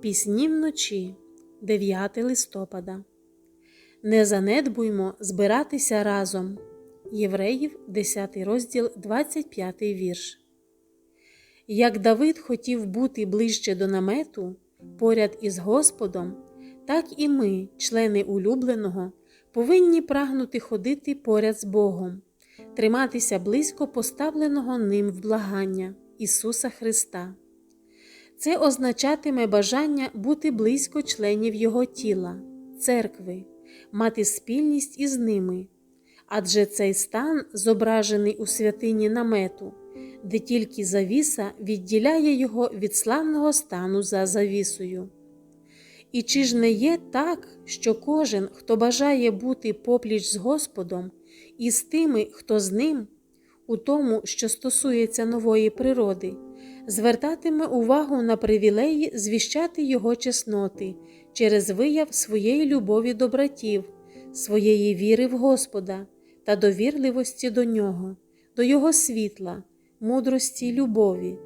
Пісні вночі, 9 листопада. Не занедбуймо збиратися разом. Євреїв, 10 розділ, 25 вірш. Як Давид хотів бути ближче до намету, поряд із Господом, так і ми, члени улюбленого, повинні прагнути ходити поряд з Богом, триматися близько поставленого ним вблагання Ісуса Христа. Це означатиме бажання бути близько членів Його тіла, церкви, мати спільність із ними, адже цей стан зображений у святині намету, де тільки завіса відділяє його від славного стану за завісою. І чи ж не є так, що кожен, хто бажає бути попліч з Господом і з тими, хто з ним, у тому, що стосується нової природи, звертатиме увагу на привілеї звіщати Його чесноти через вияв своєї любові до братів, своєї віри в Господа та довірливості до Нього, до Його світла, мудрості й любові,